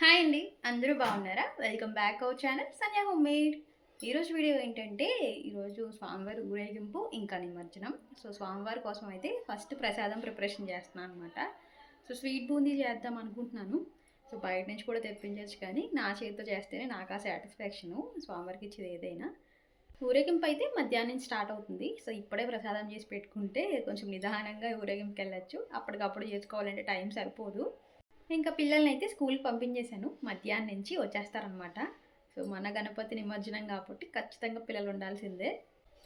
Hi అండి అందరూ బాగున్నారా? Welcome back our channel Sanya home made ఈరోజు వీడియో ఏంటంటే ఈరోజు స్వామివారి ఊరేగింపు ఇంకా నిమజ్జనం. సో స్వామివారి కోసం అయితే ఫస్ట్ ప్రసాదం ప్రిపరేషన్ చేస్తున్నాను అనమాట సో స్వీట్ బూందీ చేద్దాం అనుకుంటున్నాను. సో బయట నుంచి కూడా తెప్పించవచ్చు కానీ నా చేతితో చేస్తేనే నాకు ఆ సాటిస్ఫాక్షను స్వామివారికి ఇచ్చేది ఏదైనా. ఊరేగింపు అయితే మధ్యాహ్నం స్టార్ట్ అవుతుంది. సో ఇప్పుడే ప్రసాదం చేసి పెట్టుకుంటే కొంచెం నిదానంగా ఊరేగింపుకి వెళ్ళచ్చు. అప్పటికప్పుడు చేసుకోవాలంటే టైం సరిపోదు. ఇంకా పిల్లల్ని అయితే స్కూల్కి పంపించేశాను. మధ్యాహ్నం నుంచి వచ్చేస్తారనమాట సో మన గణపతి నిమజ్జనం కాబట్టి ఖచ్చితంగా పిల్లలు ఉండాల్సిందే.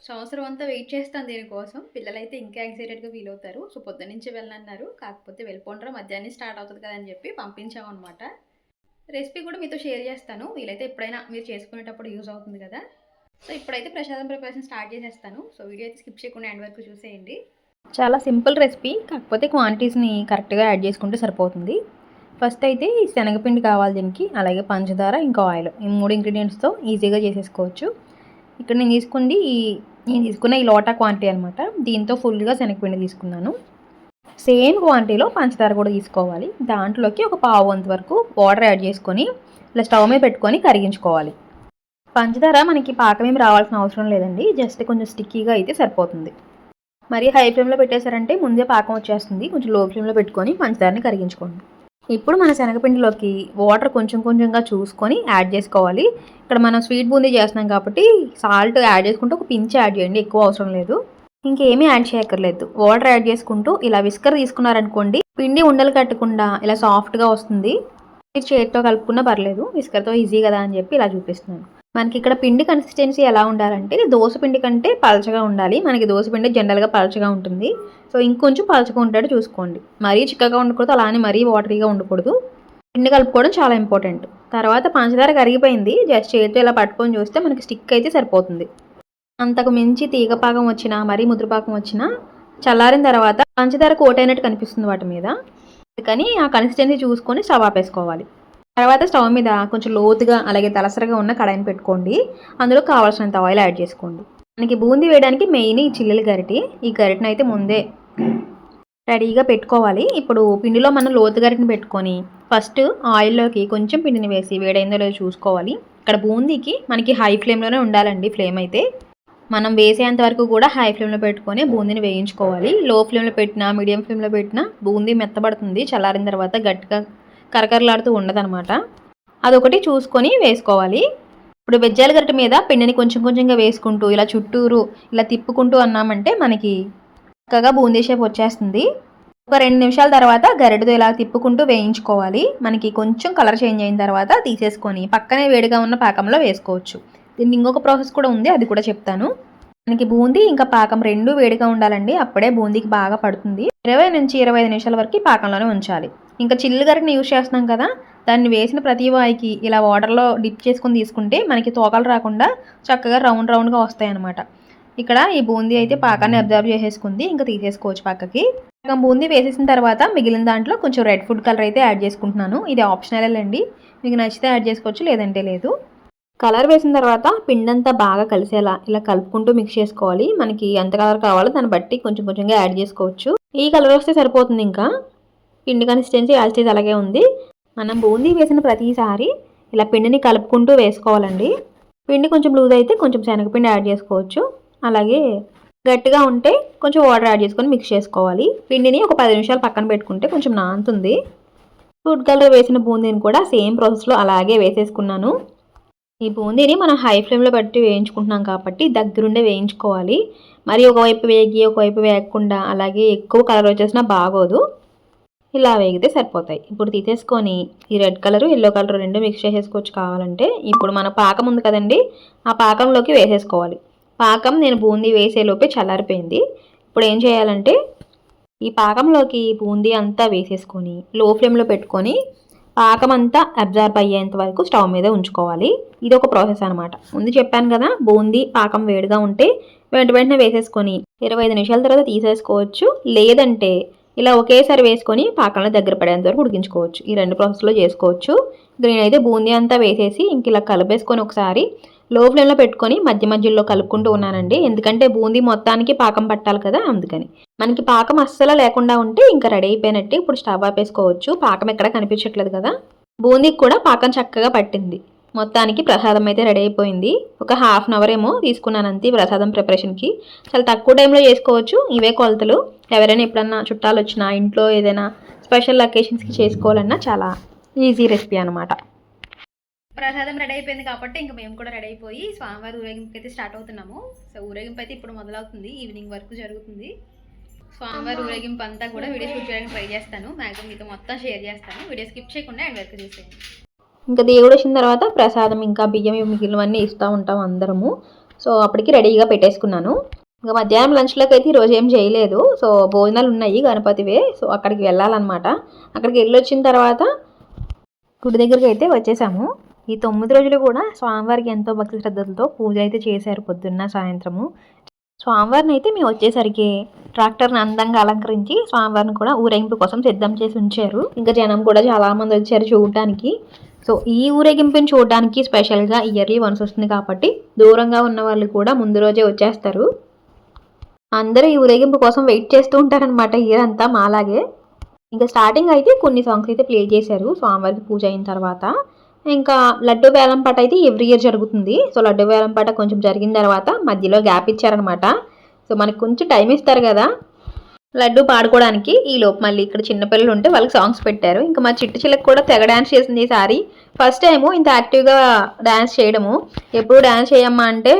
సంవత్సరం అంతా వెయిట్ చేస్తాను దీనికోసం. పిల్లలైతే ఇంకా ఎక్సైటెడ్గా ఫీల్ అవుతారు. సో పొద్దు నుంచి వెళ్ళన్నారు కాకపోతే వెళ్ళిపోండ్రా మధ్యాహ్నం స్టార్ట్ అవుతుంది కదా అని చెప్పి పంపించామన్నమాట. రెసిపీ కూడా మీతో షేర్ చేస్తాను. వీలైతే ఎప్పుడైనా మీరు చేసుకునేటప్పుడు యూజ్ అవుతుంది కదా. సో ఇప్పుడైతే ప్రసాదం ప్రిపరేషన్ స్టార్ట్ చేసేస్తాను. సో వీడియో అయితే స్కిప్ చేయకుండా ఎండ్ వరకు చూసేయండి. చాలా సింపుల్ రెసిపీ. కాకపోతే క్వాంటిటీస్ని కరెక్ట్గా యాడ్ చేసుకుంటే సరిపోతుంది. ఫస్ట్ అయితే ఈ శనగపిండి కావాలి దీనికి అలాగే పంచదార ఇంకా ఆయిల్. ఈ మూడు ఇంగ్రీడియంట్స్తో ఈజీగా చేసేసుకోవచ్చు. ఇక్కడ నేను తీసుకుంది ఈ నేను తీసుకున్న ఈ లోటా క్వాంటిటీ అనమాట దీంతో ఫుల్గా శనగపిండి తీసుకున్నాను. సేమ్ క్వాంటిటీలో పంచదార కూడా తీసుకోవాలి. దాంట్లోకి ఒక పావు వంతు వరకు వాటర్ యాడ్ చేసుకొని ఇలా స్టవ్ మీద పెట్టుకొని కరిగించుకోవాలి. పంచదార మనకి పాకం ఏమి రావాల్సిన అవసరం లేదండి. జస్ట్ కొంచెం స్టిక్కీగా అయితే సరిపోతుంది. మరి హై ఫ్లేమ్లో పెట్టేశారంటే ముందే పాకం వచ్చేస్తుంది. కొంచెం లో ఫ్లేమ్లో పెట్టుకొని పంచదారని కరిగించుకోండి. ఇప్పుడు మన శనగపిండిలోకి వాటర్ కొంచెం కొంచెంగా చూసుకొని యాడ్ చేసుకోవాలి. ఇక్కడ మనం స్వీట్ బూందీ చేస్తున్నాం కాబట్టి సాల్ట్ యాడ్ చేసుకుంటూ ఒక పించ్ యాడ్ చేయండి ఎక్కువ అవసరం లేదు. ఇంకేమీ యాడ్ చేయక్కర్లేదు. వాటర్ యాడ్ చేసుకుంటూ ఇలా విస్కర్ తీసుకున్నారనుకోండి పిండి ఉండలు కట్టకుండా ఇలా సాఫ్ట్గా వస్తుంది. మీరు చేతితో కలుపుకున్నా పర్లేదు విస్కర్తో ఈజీ కదా అని చెప్పి ఇలా చూపిస్తున్నాను. మనకి ఇక్కడ పిండి కన్సిస్టెన్సీ ఎలా ఉండాలంటే దోశ పిండి కంటే పలచగా ఉండాలి. మనకి దోశ పిండి జనరల్గా పలచగా ఉంటుంది. సో ఇంకొంచెం పలచగా ఉంటాడు చూసుకోండి. మరీ చిక్కగా ఉండకూడదు అలానే మరీ వాటరీగా ఉండకూడదు. పిండి కలుపుకోవడం చాలా ఇంపార్టెంట్ తర్వాత పంచదార కరిగిపోయింది. జస్ట్ చేతితో ఇలా పట్టుకొని చూస్తే మనకి స్టిక్ అయితే సరిపోతుంది. అంతకు మించి తీగపాకం వచ్చినా మరీ ముద్రపాకం వచ్చినా చల్లారిన తర్వాత పంచదార కోట్ అయినట్టు కనిపిస్తుంది వాటి మీద. అందుకని ఆ కన్సిస్టెన్సీ చూసుకొని స్టవ్ ఆపేసుకోవాలి. తర్వాత స్టవ్ మీద కొంచెం లోతుగా అలాగే తలసరగా ఉన్న కడాయిని పెట్టుకోండి. అందులో కావాల్సినంత ఆయిల్ యాడ్ చేసుకోండి. మనకి బూందీ వేయడానికి మెయిన్ ఈ చిల్లల గరిటి. ఈ గరిటను అయితే ముందే రెడీగా పెట్టుకోవాలి. ఇప్పుడు పిండిలో మనం లోతు గరిటని పెట్టుకొని ఫస్ట్ ఆయిల్లోకి కొంచెం పిండిని వేసి వేడైందో లేదో చూసుకోవాలి. ఇక్కడ బూందీకి మనకి హై ఫ్లేమ్లోనే ఉండాలండి ఫ్లేమ్ అయితే. మనం వేసేంత వరకు కూడా హై ఫ్లేమ్లో పెట్టుకొని బూందీని వేయించుకోవాలి. లో ఫ్లేమ్లో పెట్టినా మీడియం ఫ్లేమ్లో పెట్టినా బూందీ మెత్తబడుతుంది. చల్లారిన తర్వాత గట్టిగా కరకరలాడుతూ ఉండదనమాట అదొకటి చూసుకొని వేసుకోవాలి. ఇప్పుడు బెజ్జాల గరిట మీద పిండిని కొంచెం కొంచెంగా వేసుకుంటూ ఇలా చుట్టూరు ఇలా తిప్పుకుంటూ అన్నామంటే మనకి చక్కగా బూందీ షేప్ వచ్చేస్తుంది. ఒక రెండు నిమిషాల తర్వాత గరిటతో ఇలా తిప్పుకుంటూ వేయించుకోవాలి. మనకి కొంచెం కలర్ చేంజ్ అయిన తర్వాత తీసేసుకొని పక్కనే వేడిగా ఉన్న పాకంలో వేసుకోవచ్చు. దీనికి ఇంకొక ప్రాసెస్ కూడా ఉంది అది కూడా చెప్తాను. మనకి బూందీ ఇంకా పాకం రెండు వేడిగా ఉండాలండి అప్పుడే బూందీకి బాగా పడుతుంది. ఇరవై నుంచి ఇరవై ఐదు నిమిషాల వరకు పాకంలోనే ఉంచాలి. ఇంకా చిల్లు గరిటని యూజ్ చేస్తున్నాం కదా దాన్ని వేసిన ప్రతి వాయికి ఇలా వాటర్లో డిప్ చేసుకొని తీసుకుంటే మనకి తోకలు రాకుండా చక్కగా రౌండ్ రౌండ్గా వస్తాయి అన్నమాట ఇక్కడ ఈ బూందీ అయితే పాకాన్ని అబ్జర్వ్ చేసేసుకుంది ఇంకా తీసేసుకోవచ్చు పక్కకి. సగం బూందీ వేసేసిన తర్వాత మిగిలిన దాంట్లో కొంచెం రెడ్ ఫుడ్ కలర్ అయితే యాడ్ చేసుకుంటున్నాను. ఇది ఆప్షనల్ అండి. మీకు నచ్చితే యాడ్ చేసుకోవచ్చు లేదంటే లేదు. కలర్ వేసిన తర్వాత పిండంతా బాగా కలిసేలా ఇలా కలుపుకుంటూ మిక్స్ చేసుకోవాలి. మనకి ఎంత కలర్ కావాలో దాన్ని బట్టి కొంచెం కొంచెంగా యాడ్ చేసుకోవచ్చు. ఈ కలర్ వస్తే సరిపోతుంది ఇంకా. పిండి కన్సిస్టెన్సీ యాల్చేది అలాగే ఉంది. మనం బూందీ వేసిన ప్రతిసారి ఇలా పిండిని కలుపుకుంటూ వేసుకోవాలండి. పిండి కొంచెం లూజ్ అయితే కొంచెం శనగపిండి యాడ్ చేసుకోవచ్చు. అలాగే గట్టిగా ఉంటే కొంచెం వాటర్ యాడ్ చేసుకొని మిక్స్ చేసుకోవాలి. పిండిని ఒక పది నిమిషాలు పక్కన పెట్టుకుంటే కొంచెం నానుతుంది. ఫుడ్ కలర్ వేసిన బూందీని కూడా సేమ్ ప్రాసెస్లో అలాగే వేసేసుకున్నాను. ఈ బూందీని మనం హై ఫ్లేమ్లో పెట్టి వేయించుకుంటున్నాం కాబట్టి దగ్గరుండే వేయించుకోవాలి. మరి ఒకవైపు వేగి ఒకవైపు వేయకుండా అలాగే ఎక్కువ కలర్ వచ్చేసినా బాగోదు. ఇలా వేగితే సరిపోతాయి. ఇప్పుడు తీసేసుకొని ఈ రెడ్ కలర్ ఎల్లో కలర్ రెండు మిక్స్ చేసేసుకోవచ్చు కావాలంటే. ఇప్పుడు మన పాకం ఉంది కదండి ఆ పాకంలోకి వేసేసుకోవాలి. పాకం నేను బూందీ వేసేలోపే చల్లారిపోయింది. ఇప్పుడు ఏం చేయాలంటే ఈ పాకంలోకి బూందీ అంతా వేసేసుకొని లో ఫ్లేమ్లో పెట్టుకొని పాకం అంతా అబ్జార్బ్ అయ్యేంత వరకు స్టవ్ మీద ఉంచుకోవాలి. ఇది ఒక ప్రాసెస్ అనమాట ముందు చెప్పాను కదా బూందీ పాకం వేడిగా ఉంటే వెంట వెంటనే వేసేసుకొని ఇరవై ఐదు నిమిషాల తర్వాత తీసేసుకోవచ్చు. లేదంటే ఇలా ఒకేసారి వేసుకొని పాకంలో దగ్గర పడేంత వరకు ఉడికించుకోవచ్చు. ఈ రెండు ప్రాసెస్లో చేసుకోవచ్చు. నేనైతే బూందీ అంతా వేసేసి ఇంక ఇలా కలిపేసుకొని ఒకసారి లో ఫ్లేమ్లో పెట్టుకొని మధ్య మధ్యలో కలుపుకుంటూ ఉన్నానండి. ఎందుకంటే బూందీ మొత్తానికి పాకం పట్టాలి కదా అందుకని. మనకి పాకం అస్సలు లేకుండా ఉంటే ఇంకా రెడీ అయిపోయినట్టే ఇప్పుడు స్టవ్ ఆపేసుకోవచ్చు. పాకం ఎక్కడ కనిపించట్లేదు కదా. బూందీకి కూడా పాకం చక్కగా పట్టింది. మొత్తానికి ప్రసాదం అయితే రెడీ అయిపోయింది. ఒక హాఫ్ అన్ అవర్ ఏమో తీసుకున్నాను అంతే ప్రసాదం ప్రిపరేషన్కి చాలా తక్కువ టైంలో చేసుకోవచ్చు. ఇవే కొలతలు. ఎవరైనా ఎప్పుడన్నా చుట్టాలు వచ్చినా ఇంట్లో ఏదైనా స్పెషల్ లొకేషన్స్కి చేసుకోవాలన్నా చాలా ఈజీ రెసిపీ అనమాట ప్రసాదం రెడీ అయిపోయింది కాబట్టి ఇంకా మేము కూడా రెడీ అయిపోయి స్వామివారి ఊరేగింపుకి అయితే స్టార్ట్ అవుతున్నాము. సో ఊరేగింపు అయితే ఇప్పుడు మొదలవుతుంది. ఈవినింగ్ వరకు జరుగుతుంది. స్వామివారి ఊరేగింపు అంతా కూడా వీడియో షూట్ చేయడానికి ట్రై చేస్తాను. మ్యాక్సిమం మీతో మొత్తం షేర్ చేస్తాను. వీడియో స్కిప్ చేయకుండా అండ్ వరకు చూసేయండి. ఇంకా దేవుడు వచ్చిన తర్వాత ప్రసాదం ఇంకా బియ్యం మిగిలినవన్నీ ఇస్తూ ఉంటాం అందరము. సో అప్పటికి రెడీగా పెట్టేసుకున్నాను. ఇంకా మధ్యాహ్నం లంచ్లోకి అయితే ఈరోజు ఏం చేయలేదు. సో భోజనాలు ఉన్నాయి గణపతివే. సో అక్కడికి వెళ్ళాలన్నమాట. అక్కడికి వెళ్ళి వచ్చిన తర్వాత గుడి దగ్గరికి అయితే వచ్చేసాము. ఈ తొమ్మిది రోజులు కూడా స్వామివారికి ఎంతో భక్తి శ్రద్ధలతో పూజ అయితే చేశారు పొద్దున్న సాయంత్రము. స్వామివారిని అయితే మేము వచ్చేసరికి ట్రాక్టర్ని అందంగా అలంకరించి స్వామివారిని కూడా ఊరేగింపు కోసం సిద్ధం చేసి ఉంచారు. ఇంకా జనం కూడా చాలామంది వచ్చారు చూడటానికి సో ఈ ఊరేగింపుని చూడడానికి స్పెషల్గా ఇయర్లీ వన్స్ వస్తుంది కాబట్టి దూరంగా ఉన్న వాళ్ళు కూడా ముందు రోజే వచ్చేస్తారు. అందరూ ఈ ఊరేగింపు కోసం వెయిట్ చేస్తూ ఉంటారనమాట ఇయర్ అంతా మాలాగే. ఇంకా స్టార్టింగ్ అయితే కొన్ని సాంగ్స్ అయితే ప్లే చేశారు స్వామివారికి పూజ అయిన తర్వాత. ఇంకా లడ్డు బేలం పాట అయితే ఎవ్రీ ఇయర్ జరుగుతుంది. సో లడ్డు బేలం పాట కొంచెం జరిగిన తర్వాత మధ్యలో గ్యాప్ ఇచ్చారనమాట సో మనకు కొంచెం టైం ఇస్తారు కదా. లడ్డు పాడుకోవడానికి ఈ లోపు మళ్ళీ ఇక్కడ చిన్నపిల్లలు ఉంటే వాళ్ళకి సాంగ్స్ పెట్టారు. ఇంకా మా చిట్టు చిల్లకి కూడా తెగ డ్యాన్స్ చేసింది ఈసారి ఫస్ట్ టైము ఇంత యాక్టివ్గా డ్యాన్స్ చేయడము. ఎప్పుడు డ్యాన్స్ చేయమ్మా అంటే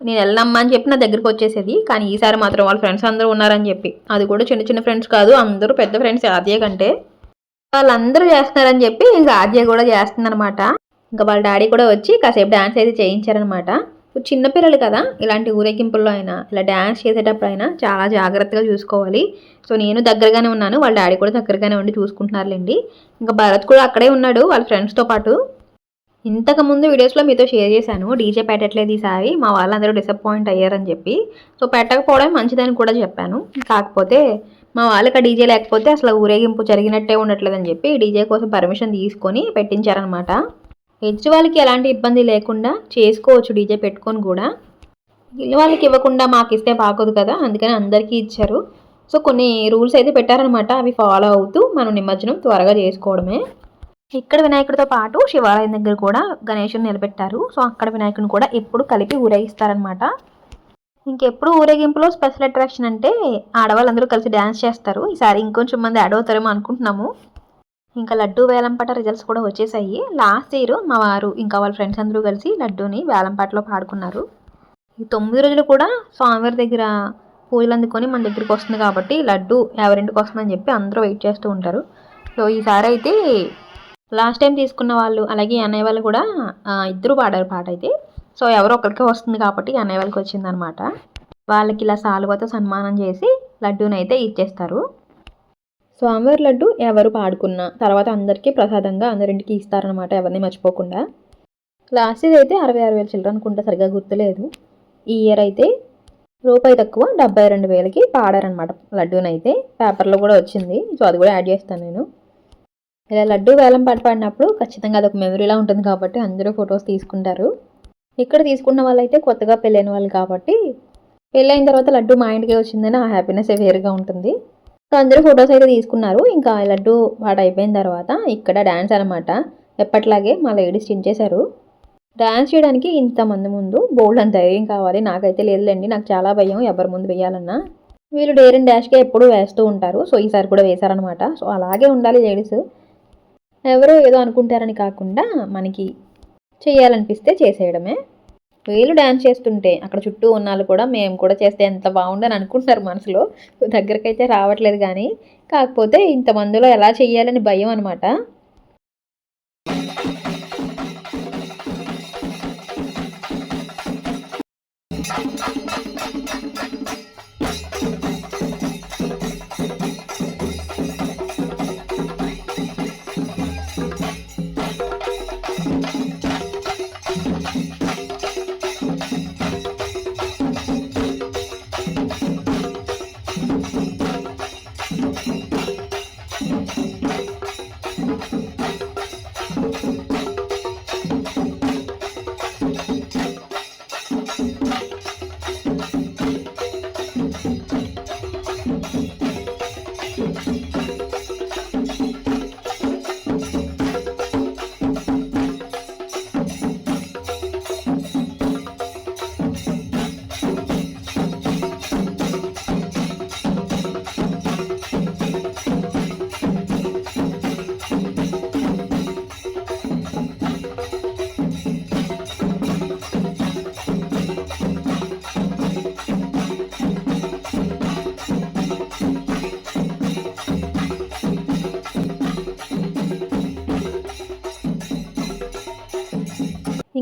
నేను వెళ్ళమ్మా అని చెప్పి నా దగ్గరికి వచ్చేసేది. కానీ ఈసారి మాత్రం వాళ్ళ ఫ్రెండ్స్ అందరూ ఉన్నారని చెప్పి. అది కూడా చిన్న చిన్న ఫ్రెండ్స్ కాదు అందరూ పెద్ద ఫ్రెండ్స్ ఆద్య కంటే. వాళ్ళందరూ చేస్తున్నారని చెప్పి ఇంకా ఆద్య కూడా చేస్తుందనమాట ఇంకా వాళ్ళ డాడీ కూడా వచ్చి కాసేపు డ్యాన్స్ అయితే చేయించారనమాట చిన్నపిల్లలు కదా ఇలాంటి ఊరేగింపుల్లో అయినా ఇలా డ్యాన్స్ చేసేటప్పుడు అయినా చాలా జాగ్రత్తగా చూసుకోవాలి. సో నేను దగ్గరగానే ఉన్నాను వాళ్ళ డాడీ కూడా దగ్గరగానే ఉండి చూసుకుంటున్నారులేండి. ఇంకా భరత్ కూడా అక్కడే ఉన్నాడు వాళ్ళ ఫ్రెండ్స్తో పాటు. ఇంతకుముందు వీడియోస్లో మీతో షేర్ చేశాను డీజే పెట్టట్లేదు ఈసారి మా వాళ్ళందరూ డిసప్పాయింట్ అయ్యారని చెప్పి. సో పెట్టకపోవడం మంచిదని కూడా చెప్పాను. కాకపోతే మా వాళ్ళకి ఆ డీజే లేకపోతే అసలు ఊరేగింపు జరిగినట్టే ఉండట్లేదని చెప్పి డీజే కోసం పర్మిషన్ తీసుకొని పెట్టించారనమాట. ఎదుటి వాళ్ళకి ఎలాంటి ఇబ్బంది లేకుండా చేసుకోవచ్చు డీజే పెట్టుకొని కూడా. ఇల్లు వాళ్ళకి ఇవ్వకుండా మాకు ఇస్తే బాగోదు కదా అందుకని అందరికీ ఇచ్చారు. సో కొన్ని రూల్స్ అయితే పెట్టారనమాట అవి ఫాలో అవుతూ మనం నిమజ్జనం త్వరగా చేసుకోవడమే. ఇక్కడ వినాయకుడితో పాటు శివాలయం దగ్గర కూడా గణేషుని నిలబెట్టారు. సో అక్కడ వినాయకుడిని కూడా ఎప్పుడు కలిపి ఊరేగిస్తారనమాట ఇంకెప్పుడు ఊరేగింపులో స్పెషల్ అట్రాక్షన్ అంటే ఆడవాళ్ళందరూ కలిసి డ్యాన్స్ చేస్తారు. ఈసారి ఇంకొంచెం మంది యాడ్ అవుతారేమో అనుకుంటున్నాము. ఇంకా లడ్డు వేలంపాట రిజల్ట్స్ కూడా వచ్చేసాయి. లాస్ట్ ఇయర్ మా వారు ఇంకా వాళ్ళ ఫ్రెండ్స్ అందరూ కలిసి లడ్డూని వేలంపాటలో పాడుకున్నారు. ఈ తొమ్మిది రోజులు కూడా స్వామివారి దగ్గర పూజలు అందుకొని మన దగ్గరికి వస్తుంది కాబట్టి లడ్డు ఎవరింటికి వస్తుందని చెప్పి అందరూ వెయిట్ చేస్తూ ఉంటారు. సో ఈసారి అయితే లాస్ట్ టైం తీసుకున్న వాళ్ళు అలాగే అన్నయ్య వాళ్ళు కూడా ఇద్దరు పాడారు పాట అయితే. సో ఎవరో ఒకరికి వస్తుంది కాబట్టి అన్నయ్య వాళ్ళకి వచ్చిందనమాట వాళ్ళకి ఇలా సాలువతో సన్మానం చేసి లడ్డూని అయితే ఇచ్చేస్తారు. స్వామివారి లడ్డు ఎవరు పాడుకున్నా తర్వాత అందరికీ ప్రసాదంగా అందరింటికి ఇస్తారనమాట ఎవరిని మర్చిపోకుండా. లాస్ట్ ఇయర్ అయితే అరవై ఆరు వేలు చిల్లర అనుకుంటా సరిగా గుర్తులేదు. ఈ ఇయర్ అయితే రూపాయి తక్కువ డెబ్బై రెండు వేలకి పాడారనమాట లడ్డూనైతే. పేపర్లో కూడా వచ్చింది. సో అది కూడా యాడ్ చేస్తాను నేను. ఇలా లడ్డు వేలం పాట పాడినప్పుడు ఖచ్చితంగా అదొక మెమరీలా ఉంటుంది కాబట్టి అందరూ ఫొటోస్ తీసుకుంటారు. ఇక్కడ తీసుకున్న వాళ్ళైతే కొత్తగా పెళ్ళైన వాళ్ళు కాబట్టి పెళ్ళైన తర్వాత లడ్డు మా ఇంటికి వచ్చిందని ఆ హ్యాపీనెస్ వేరుగా ఉంటుంది. సో అందరూ ఫొటోస్ అయితే తీసుకున్నారు. ఇంకా లడ్డు పాట అయిపోయిన తర్వాత ఇక్కడ డ్యాన్స్ అనమాట ఎప్పట్లాగే మా లేడీస్ చించేశారు డ్యాన్స్ చేయడానికి ఇంతమంది ముందు బోల్డ్ అంత ధైర్యం కావాలి. నాకైతే లేదులేండి. నాకు చాలా భయం. ఎవరి ముందు వేయాలన్నా. వీళ్ళు డేర్ అండ్ డాష్గా ఎప్పుడూ వేస్తూ ఉంటారు. సో ఈసారి కూడా వేశారనమాట సో అలాగే ఉండాలి లేడీస్. ఎవరో ఏదో అనుకుంటారని కాకుండా మనకి చేయాలనిపిస్తే చేసేయడమే. వీళ్ళు డ్యాన్స్ చేస్తుంటే అక్కడ చుట్టూ ఉన్న కూడా మేము కూడా చేస్తే ఎంత బాగుండని అనుకుంటున్నారు మనసులో దగ్గరకైతే రావట్లేదు కానీ కాకపోతే ఇంతమందిలో ఎలా చేయాలని భయం అనమాట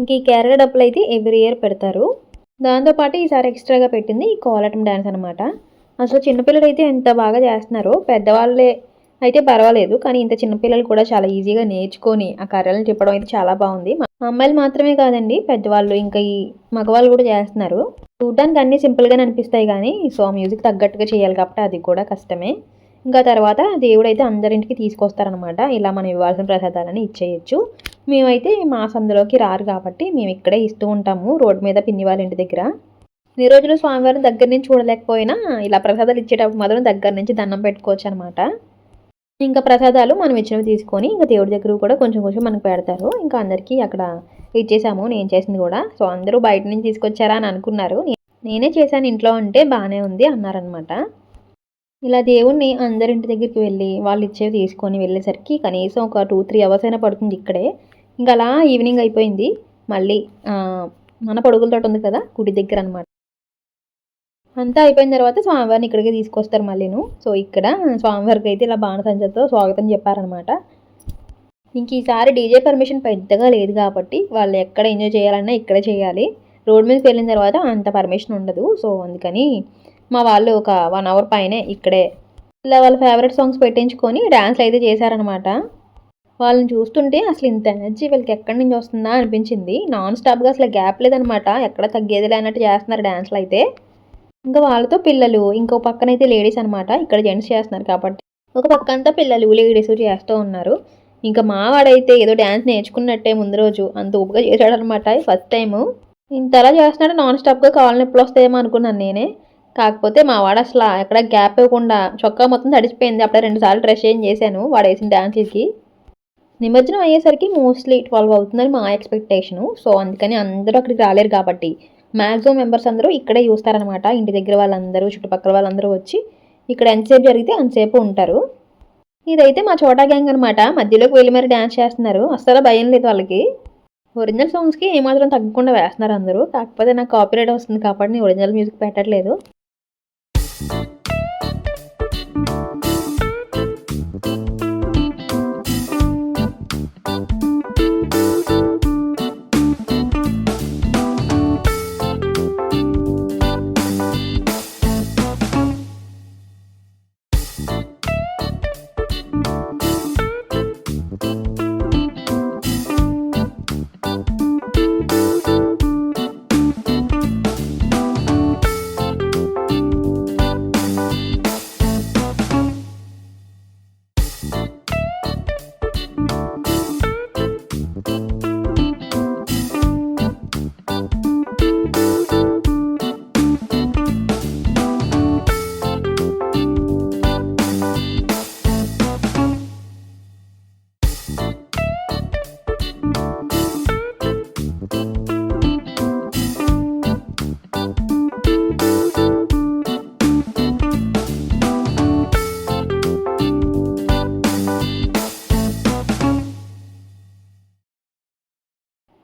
ఇంక ఈ కేరళ డప్పులు అయితే ఎవ్రీ ఇయర్ పెడతారు. దాంతోపాటు ఈసారి ఎక్స్ట్రాగా పెట్టింది ఈ కోలాటం డ్యాన్స్ అనమాట అసలు చిన్నపిల్లలు అయితే ఎంత బాగా చేస్తున్నారో పెద్దవాళ్ళే అయితే పర్వాలేదు కానీ ఇంత చిన్నపిల్లలు కూడా చాలా ఈజీగా నేర్చుకొని ఆ కర్రలను తిప్పడం అయితే చాలా బాగుంది. మా అమ్మాయిలు మాత్రమే కాదండి పెద్దవాళ్ళు ఇంకా ఈ మగవాళ్ళు కూడా చేస్తున్నారు. చూడడానికి అన్నీ సింపుల్గానే అనిపిస్తాయి కానీ సో మ్యూజిక్ తగ్గట్టుగా చేయాలి కాబట్టి అది కూడా కష్టమే. ఇంకా తర్వాత దేవుడు అయితే అందరింటికి తీసుకొస్తారనమాట ఇలా మనం ఇవ్వాల్సిన ప్రసాదాలని ఇచ్చేయచ్చు. మేమైతే మా సందులోకి రారు కాబట్టి మేము ఇక్కడే ఇస్తూ ఉంటాము రోడ్డు మీద పిన్ని వాళ్ళ ఇంటి దగ్గర. ఈ రోజులు స్వామివారిని దగ్గర నుంచి చూడలేకపోయినా ఇలా ప్రసాదాలు ఇచ్చేటప్పుడు మాత్రం దగ్గర నుంచి దండం పెట్టుకోవచ్చు అనమాట ఇంకా ప్రసాదాలు మనం ఇచ్చినవి తీసుకొని ఇంకా దేవుడి దగ్గర కూడా కొంచెం కొంచెం మనకు పెడతారు. ఇంకా అందరికీ అక్కడ ఇచ్చేసాము నేను చేసింది కూడా. సో అందరూ బయట నుంచి తీసుకొచ్చారా అని అనుకున్నారు. నేనే చేశాను ఇంట్లో అంటే బాగానే ఉంది అన్నారనమాట ఇలా దేవుణ్ణి అందరింటి దగ్గరికి వెళ్ళి వాళ్ళు ఇచ్చేవి తీసుకొని వెళ్ళేసరికి కనీసం ఒక టూ త్రీ అవర్స్ అయినా పడుతుంది ఇక్కడే. ఇంకా అలా ఈవినింగ్ అయిపోయింది. మళ్ళీ మన పడుగులతోటి ఉంది కదా గుడి దగ్గర అనమాట అంతా అయిపోయిన తర్వాత స్వామివారిని ఇక్కడికి తీసుకొస్తారు మళ్ళీను. సో ఇక్కడ స్వామివారికి అయితే ఇలా బాణసంచతో స్వాగతం చెప్పారనమాట ఇంక ఈసారి డీజే పర్మిషన్ పెద్దగా లేదు కాబట్టి వాళ్ళు ఎక్కడ ఎంజాయ్ చేయాలన్నా ఇక్కడే చేయాలి. రోడ్ మీదకి వెళ్ళిన తర్వాత అంత పర్మిషన్ ఉండదు. సో అందుకని మా వాళ్ళు ఒక వన్ అవర్ పైనే ఇక్కడే. ఇలా వాళ్ళ ఫేవరెట్ సాంగ్స్ పెట్టించుకొని డ్యాన్స్లు అయితే చేశారనమాట వాళ్ళని చూస్తుంటే అసలు ఇంత ఎనర్జీ వీళ్ళకి ఎక్కడి నుంచి వస్తుందా అనిపించింది. నాన్ స్టాప్గా అసలు గ్యాప్ లేదనమాట ఎక్కడ తగ్గేది లేనట్టు చేస్తున్నారు డ్యాన్స్లు అయితే. ఇంకా వాళ్ళతో పిల్లలు ఇంకో పక్కన అయితే లేడీస్ అనమాట ఇక్కడ జెంట్స్ చేస్తున్నారు కాబట్టి. ఒక పక్క అంతా పిల్లలు లేడీస్ చేస్తూ ఉన్నారు. ఇంకా మా వాడైతే ఏదో డ్యాన్స్ నేర్చుకున్నట్టే ముందు రోజు. అంత ఊపుగా చేశాడనమాట ఫస్ట్ టైము ఇంతలా చేస్తున్నాడు నాన్ స్టాప్గా కాళ్ళు నొప్పులు వస్తాయేమో అనుకున్నాను నేనే. కాకపోతే మా వాడు అసలు ఎక్కడ గ్యాప్ ఇవ్వకుండా చొక్కా మొత్తం తడిచిపోయింది. అప్పుడే రెండు సార్లు డ్రెస్ చేంజ్ చేశాను. వాడు వేసిన డాన్స్కి నిమజ్జనం అయ్యేసరికి మోస్ట్లీ ట్వెల్వ్ అవుతుందని మా ఎక్స్పెక్టేషను సో అందుకని అందరూ అక్కడికి రాలేరు కాబట్టి. మ్యాక్సిమం మెంబర్స్ అందరూ ఇక్కడే చూస్తారనమాట ఇంటి దగ్గర వాళ్ళందరూ చుట్టుపక్కల వాళ్ళందరూ వచ్చి ఇక్కడ ఎంతసేపు జరిగితే అంతసేపు ఉంటారు. ఇదైతే మా చోటా గ్యాంగ్ అనమాట మధ్యలోకి వెళ్ళి మరి డ్యాన్స్ చేస్తున్నారు. అస్సలు భయం లేదు వాళ్ళకి. ఒరిజినల్ సాంగ్స్కి ఏమాత్రం తగ్గకుండా వేస్తున్నారు అందరూ. కాకపోతే నాకు కాపీరైట్ వస్తుంది కాబట్టి నేను ఒరిజినల్ మ్యూజిక్ పెట్టట్లేదు. thank you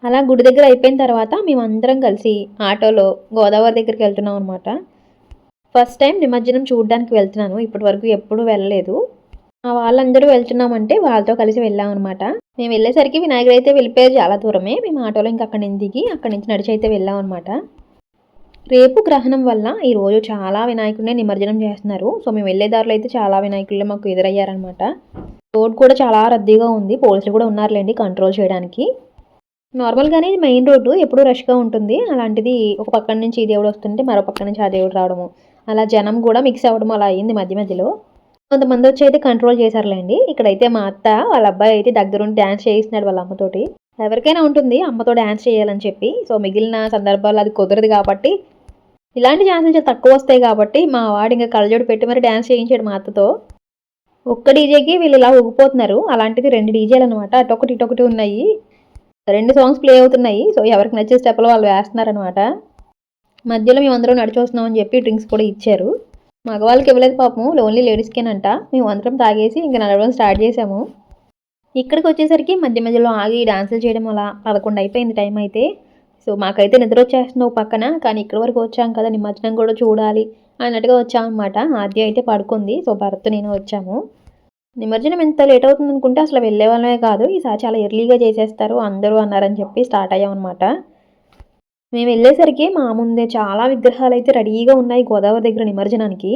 అలా గుడి దగ్గర అయిపోయిన తర్వాత మేమందరం కలిసి ఆటోలో గోదావరి దగ్గరికి వెళ్తున్నాం అనమాట ఫస్ట్ టైం నిమజ్జనం చూడడానికి వెళ్తున్నాను. ఇప్పటి వరకు ఎప్పుడూ వెళ్ళలేదు. ఆ వాళ్ళందరూ వెళ్తున్నామంటే వాళ్ళతో కలిసి వెళ్ళాం అనమాట మేము వెళ్ళేసరికి వినాయకుడు అయితే వెళ్ళిపోయారు చాలా దూరమే. మేము ఆటోలో ఇంకా అక్కడి నుంచి దిగి అక్కడి నుంచి నడిచి అయితే వెళ్ళాం అనమాట రేపు గ్రహణం వల్ల ఈరోజు చాలా వినాయకుడిని నిమజ్జనం చేస్తున్నారు. సో మేము వెళ్ళే దారిలో అయితే చాలా వినాయకులు మాకు ఎదురయ్యారనమాట రోడ్ కూడా చాలా రద్దీగా ఉంది. పోలీసులు కూడా ఉన్నారులేండి కంట్రోల్ చేయడానికి. నార్మల్గానే మెయిన్ రోడ్డు ఎప్పుడూ రష్గా ఉంటుంది. అలాంటిది ఒక పక్క నుంచి ఈ దేవుడు వస్తుంటే మరో పక్క నుంచి ఆ దేవుడు రావడము. అలా జనం కూడా మిక్స్ అవ్వడం అలా అయింది మధ్య మధ్యలో. కొంతమంది వచ్చి అయితే కంట్రోల్ చేశారులేండి. ఇక్కడైతే మా అత్త వాళ్ళ అబ్బాయి అయితే దగ్గరుండి డ్యాన్స్ చేయిస్తున్నాడు వాళ్ళ అమ్మతోటి. ఎవరికైనా ఉంటుంది అమ్మతో డ్యాన్స్ చేయాలని చెప్పి. సో మిగిలిన సందర్భాల్లో అది కుదరదు కాబట్టి. ఇలాంటి ఛాన్సెస్ చాలా తక్కువ వస్తాయి కాబట్టి మా వాడు ఇంకా కళ్ళజోడు పెట్టి మరి డ్యాన్స్ చేయించాడు మా అత్తతో. ఒక్క డీజేకి వీళ్ళు ఇలా ఊగిపోతున్నారు. అలాంటిది రెండు డీజేలు అనమాట అటొకటి ఇటొకటి ఉన్నాయి. రెండు సాంగ్స్ ప్లే అవుతున్నాయి. సో ఎవరికి నచ్చే స్టెప్లో వాళ్ళు వేస్తున్నారనమాట మధ్యలో మేము అందరం నడిచి వస్తున్నామని చెప్పి డ్రింక్స్ కూడా ఇచ్చారు. మగవాళ్ళకి ఇవ్వలేదు పాపం లోన్లీ లేడీస్కేనంట మేము అందరం తాగేసి ఇంకా నడవడం స్టార్ట్ చేసాము ఇక్కడికి వచ్చేసరికి మధ్య మధ్యలో ఆగి డాన్సులు చేయడం అలా పదకొండు అయిపోయింది టైం అయితే. సో మాకైతే నిద్ర వచ్చేస్తున్నావు పక్కన. కానీ ఇక్కడి వరకు వచ్చాం కదా. నిమజ్జనం కూడా చూడాలి అన్నట్టుగా వచ్చాం అనమాట ఆద్య అయితే పడుకుంది. సో భరత్ నేను వచ్చాము. నిమజ్జనం ఎంత లేట్ అవుతుంది అనుకుంటే అసలు వెళ్ళే వాళ్ళమే కాదు. ఈసారి చాలా ఎర్లీగా చేసేస్తారు. అందరూ అన్నారని చెప్పి స్టార్ట్ అయ్యామన్నమాట. అనమాట మేము వెళ్ళేసరికి మా ముందే చాలా విగ్రహాలు అయితే రెడీగా ఉన్నాయి గోదావరి దగ్గర నిమజ్జనానికి.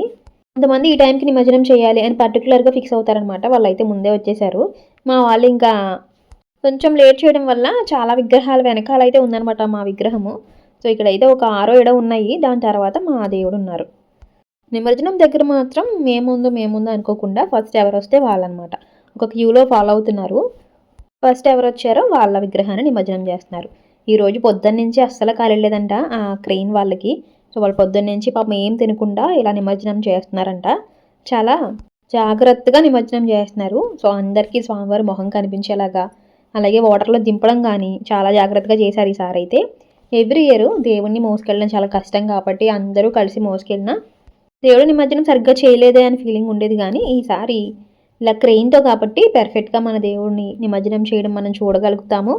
కొంతమంది ఈ టైంకి నిమజ్జనం చేయాలి అని పర్టికులర్గా ఫిక్స్ అవుతారనమాట వాళ్ళు అయితే ముందే వచ్చేసారు. మా వాళ్ళు ఇంకా కొంచెం లేట్ చేయడం వల్ల చాలా విగ్రహాలు వెనకాల అయితే ఉందన్నమాట మా విగ్రహము. సో ఇక్కడైతే ఒక ఆరో ఏడో ఉన్నాయి. దాని తర్వాత మా దేవుడు ఉన్నారు నిమజ్జనం దగ్గర మాత్రం మేముందు మేముందు అనుకోకుండా ఫస్ట్ ఎవరు వస్తే వాళ్ళనమాట. ఒక క్యూలో ఫాలో అవుతున్నారు. ఫస్ట్ ఎవరు వచ్చారో వాళ్ళ విగ్రహాన్ని నిమజ్జనం చేస్తున్నారు. ఈ రోజు పొద్దున్న నుంచి అస్సలు కాలేదంట ఆ క్రెయిన్ వాళ్ళకి. సో వాళ్ళు పొద్దున్న నుంచి పాపం ఏం తినకుండా ఇలా నిమజ్జనం చేస్తున్నారంట. చాలా జాగ్రత్తగా నిమజ్జనం చేస్తున్నారు. సో అందరికీ స్వామివారి మొహం కనిపించేలాగా అలాగే వాటర్లో దింపడం కానీ చాలా జాగ్రత్తగా చేశారు ఈసారి అయితే ఎవ్రీ ఇయర్ దేవుణ్ణి మోసుకెళ్ళడం చాలా కష్టం కాబట్టి అందరూ కలిసి మోసుకెళ్ళిన దేవుడి నిమజ్జనం సరిగ్గా చేయలేదే అని ఫీలింగ్ ఉండేది కానీ ఈసారి ఇలా క్రెయిన్తో కాబట్టి పెర్ఫెక్ట్గా మన దేవుడిని నిమజ్జనం చేయడం మనం చూడగలుగుతాము.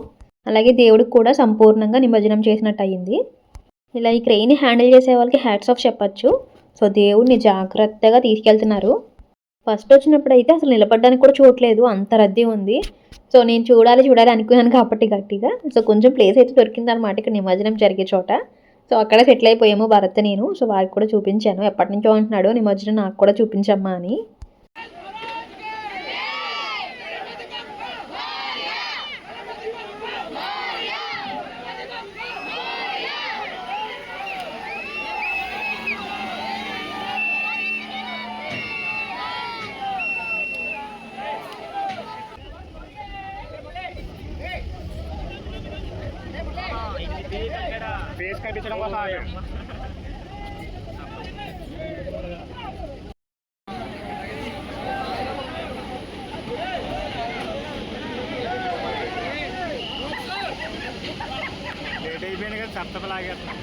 అలాగే దేవుడికి కూడా సంపూర్ణంగా నిమజ్జనం చేసినట్టు అయింది ఇలా ఈ క్రెయిన్ హ్యాండిల్ చేసే వాళ్ళకి హ్యాట్స్ ఆఫ్ చెప్పచ్చు. సో దేవుడిని జాగ్రత్తగా తీసుకెళ్తున్నారు. ఫస్ట్ వచ్చినప్పుడు అయితే అసలు నిలబడడానికి కూడా చూడలేదు అంత రద్దీ ఉంది. సో నేను చూడాలి చూడాలి అనుకున్నాను కాబట్టి గట్టిగా. సో కొంచెం ప్లేస్ అయితే దొరికిందనమాట ఇక్కడ నిమజ్జనం జరిగే చోట. సో అక్కడ సెటిల్ అయిపోయాము భరత్ నేను. సో వారికి కూడా చూపించాను. ఎప్పటి నుంచో అంటున్నాడు నిమజ్జనం నాకు కూడా చూపించమ్మా అని ఫేస్ కనిపించడం కోసం ఆగాం లేట్ అయిపోయింది కదా సప్తప లాగేస్తాం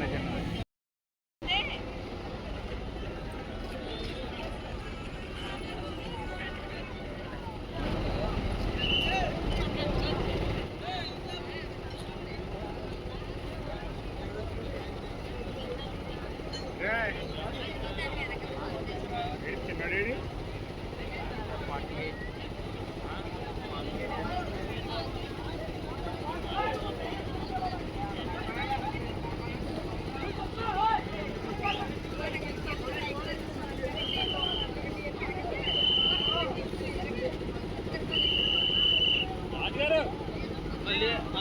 না কেন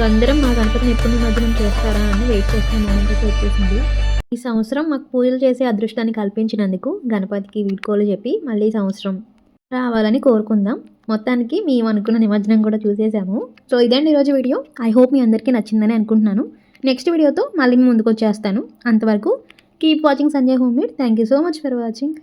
ఇంకా అందరం మా గణపతిని ఎప్పుడు నిమజ్జనం చేస్తారా అని వెయిట్ చేస్తున్న మూమెంట్ అయితే వచ్చేసింది ఈ సంవత్సరం మాకు పూజలు చేసే అదృష్టాన్ని కల్పించినందుకు గణపతికి వీడ్కోలు చెప్పి మళ్ళీ ఈ సంవత్సరం రావాలని కోరుకుందాం. మొత్తానికి మేము అనుకున్న నిమజ్జనం కూడా చూసేసాము. సో ఇదండి ఈరోజు వీడియో. ఐ హోప్ మీ అందరికీ నచ్చిందని అనుకుంటున్నాను. నెక్స్ట్ వీడియోతో మళ్ళీ ముందుకు వచ్చేస్తాను. అంతవరకు keep watching Sanjay home made thank you so much for watching